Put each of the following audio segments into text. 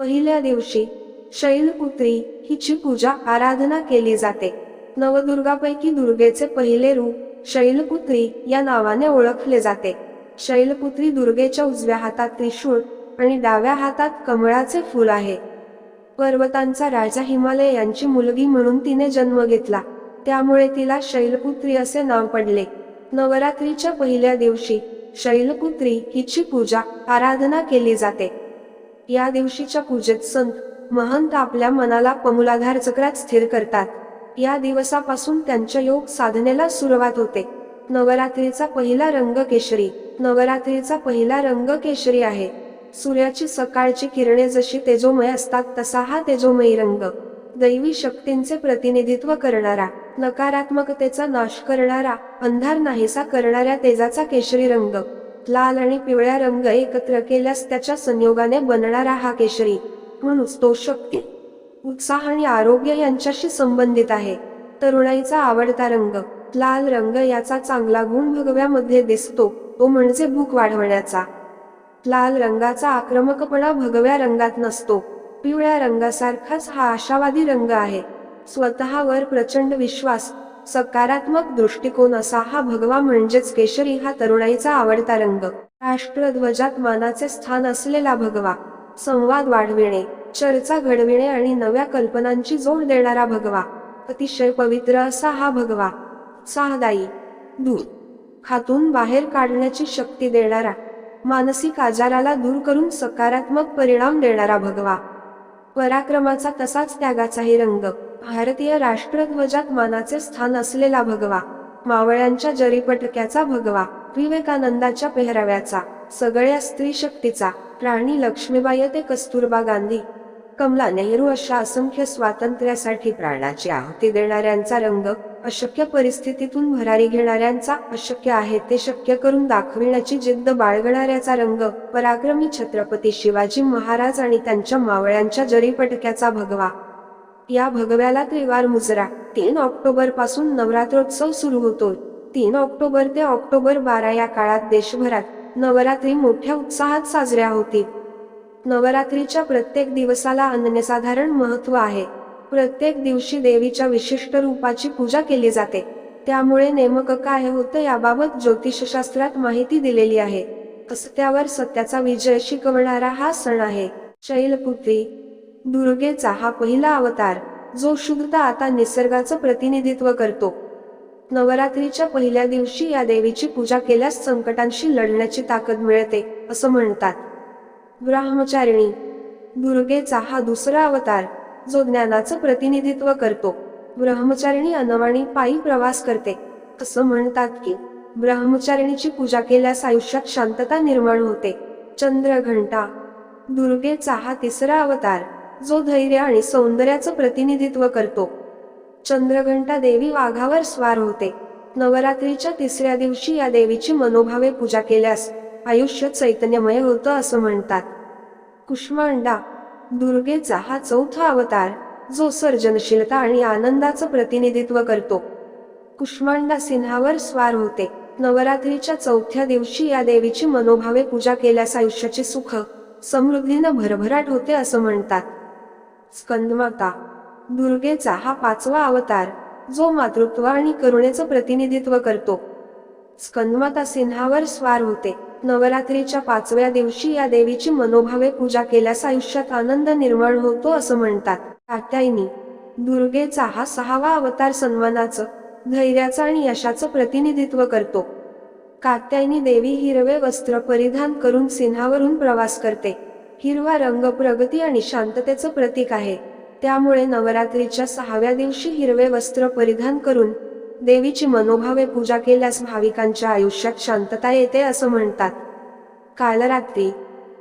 पहिल्या दिवशी शैलपुत्री हिची पूजा आराधना केली जाते. नवदुर्गापैकी दुर्गेचे पहिले रूप शैलपुत्री या नावाने ओळखले जाते. शैलपुत्री दुर्गेच्या उजव्या हातात त्रिशूळ आणि डाव्या हातात कमळाचे फूल आहे. पर्वतांचा राजा हिमालय यांची मुलगी म्हणून तिने जन्म घेतला. त्यामुळे तिला शैलपुत्री असे नाव पडले. नवरात्रीच्या पहिल्या दिवशी शैलपुत्री हिची पूजा आराधना केली जाते. या दिवशीच्या पूजेत संत महंत आपल्या मनाला पमुलाधार चक्रात स्थिर करतात. या दिवसापासून त्यांच्या योग साधनेला सुरुवात होते. नवरात्रीचा पहिला रंग केशरी. नवरात्रीचा पहिला रंग केशरी आहे. सूर्याची सकाळची किरणे जशी तेजोमय असतात तसा हा तेजोमयी रंग. दैवी शक्तींचे प्रतिनिधित्व करणारा नकारात्मकतेचा नाश करणारा अंधार नाहीसा करणाऱ्या तेजाचा केशरी रंग. लाल आणि पिवळ्या रंग एकत्र केल्यास त्याच्या संयोगाने बनणारा हा केशरी. म्हणून तो शक्ती उत्साह आणि आरोग्य यांच्याशी संबंधित आहे. तरुणाईचा आवडता रंग लाल रंग याचा चांगला गुण भगव्यामध्ये दिसतो तो म्हणजे भूक वाढवण्याचा. लाल रंगाचा आक्रमकपणा भगव्या रंगात नसतो. पिवळ्या रंगासारखाच हा आशावादी रंग आहे. स्वतःवर प्रचंड विश्वास सकारात्मक दृष्टिकोन असा हा भगवा म्हणजेच केशरी हा तरुणाईचा आवडता रंग. राष्ट्रध्वजात मानाचे स्थान असलेला भगवा. संवाद वाढविणे चर्चा घडविणे आणि नव्या कल्पनांची जोड देणारा भगवा. अतिशय पवित्र असा हा भगवा. उत्साहदायी दूर. खातून बाहेर काढण्याची शक्ती देणारा. मानसिक आजाराला दूर करून सकारात्मक परिणाम देणारा भगवा. पराक्रमाचा तसाच त्यागाचाही रंग. भारतीय राष्ट्रध्वजात मानाचे स्थान असलेला भगवा मावळ्यांच्या जरीपटक्याचा भगवा विवेकानंदाच्या पेहराव्याचा सगळ्या स्त्री शक्तीचा राणी लक्ष्मीबाई ते कस्तुरबा गांधी कमला नेहरू अशा असंख्य स्वातंत्र्यासाठी प्राणाची आहुती देणाऱ्यांचा रंग अशक्य परिस्थितीतून भरारी घेणाऱ्यांचा अशक्य आहे ते शक्य करून दाखविण्याची जिद्द बाळगणाऱ्याचा रंग पराक्रमी छत्रपती शिवाजी महाराज आणि त्यांच्या मावळ्यांच्या जरीपटक्याचा भगवा. या भगव्याला त्रिवार मुजरा. तीन ऑक्टोबरपासून नवरात्रोत्सव सुरू होतो. तीन ऑक्टोबर ते ऑक्टोबर बारा या काळात देशभरात नवरात्री मोठ्या उत्साहात साजऱ्या होतील. नवरात्रीच्या प्रत्येक दिवसाला अनन्यसाधारण महत्त्व आहे. प्रत्येक दिवशी देवीच्या विशिष्ट रूपाची पूजा केली जाते. त्यामुळे नेमकं काय होतं याबाबत ज्योतिषशास्त्रात माहिती दिलेली आहे. असत्यावर सत्याचा विजय शिकवणारा हा सण आहे. शैलपुत्री दुर्गेचा हा पहिला अवतार जो शुद्धता आता निसर्गाचं प्रतिनिधित्व करतो. नवरात्रीच्या पहिल्या दिवशी या देवीची पूजा केल्यास संकटांशी लढण्याची ताकद मिळते असं म्हणतात. ब्रह्मचारिणी दुर्गेचा हा दुसरा अवतार जो ज्ञानाचं प्रतिनिधित्व करतो. ब्रह्मचारिणी अनवाणी पायी प्रवास करते असं म्हणतात की ब्रह्मचारिणीची पूजा केल्यास आयुष्यात शांतता निर्माण होते. चंद्रघंटा दुर्गेचा हा तिसरा अवतार. जो धैर्य आणि सौंदर्याचं प्रतिनिधित्व करतो. चंद्रघंटा देवी वाघावर स्वार होते. नवरात्रीच्या तिसऱ्या दिवशी या देवीची मनोभावे पूजा केल्यास आयुष्य चैतन्यमय होतं असं म्हणतात. कुष्मांडा दुर्गेचा हा चौथा अवतार जो सर्जनशीलता आणि आनंदाचं प्रतिनिधित्व करतो. कुष्मांडा सिंहावर स्वार होते. नवरात्रीच्या चौथ्या दिवशी या देवीची मनोभावे पूजा केल्यास आयुष्याचे सुख समृद्धीनं भरभराट होते असं म्हणतात. स्कंदमाता. दुर्गेचा हा पाचवा अवतार जो मातृत्व आणि करुणेचं प्रतिनिधित्व करतो. स्कंदमाता सिंहावर स्वार होते. नवरात्रीच्या पाचव्या दिवशी या देवीची मनोभावे पूजा केल्यास आयुष्यात आनंद निर्माण होतो असं म्हणतात. कात्यायनी. दुर्गेचा हा सहावा अवतार सन्मानाचं धैर्याचं आणि यशाचं प्रतिनिधित्व करतो. कात्यायनी देवी हिरवे वस्त्र परिधान करून सिंहावरून प्रवास करते. हिरवा रंग प्रगती आणि शांततेचं प्रतीक आहे. त्यामुळे नवरात्रीच्या सहाव्या दिवशी हिरवे वस्त्र परिधान करून देवीची मनोभावे पूजा केल्यास भाविकांच्या आयुष्यात शांतता येते असं म्हणतात. कालरात्री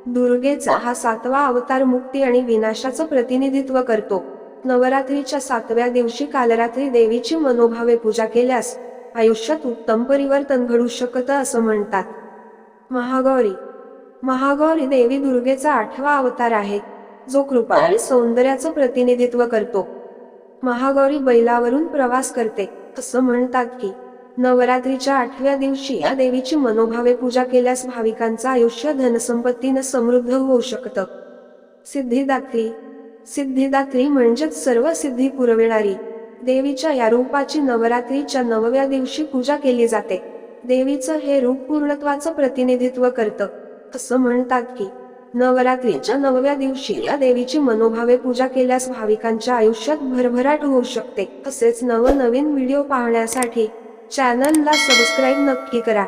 दुर्गेचा हा सातवा अवतार मुक्ती आणि विनाशाचं प्रतिनिधित्व करतो. नवरात्रीच्या सातव्या दिवशी कालरात्री देवीची मनोभावे पूजा केल्यास आयुष्यात उत्तम परिवर्तन घडू शकतं असं म्हणतात. महागौरी महागौरी देवी दुर्गेचा आठवा अवतार आहे जो कृपा आणि सौंदर्याचं प्रतिनिधित्व करतो. महागौरी बैलावरून प्रवास करते असं म्हणतात की नवरात्रीच्या आठव्या दिवशी या देवीची मनोभावे पूजा केल्यास भाविकांचं आयुष्य धनसंपत्तीनं समृद्ध होऊ शकतं. सिद्धिदात्री सिद्धिदात्री म्हणजेच सर्व सिद्धी पुरविणारी. देवीच्या या रूपाची नवरात्रीच्या नवव्या दिवशी पूजा केली जाते. देवीचं हे रूप पूर्णत्वाचं प्रतिनिधित्व करतं. असं म्हणतात की नवरात्रीच्या नवव्या दिवशी या देवीची मनोभावे पूजा केल्यास भाविकांच्या आयुष्यात भरभराट होऊ शकते. तसेच नवनवीन व्हिडिओ पाहण्यासाठी चॅनलला सबस्क्राईब नक्की करा.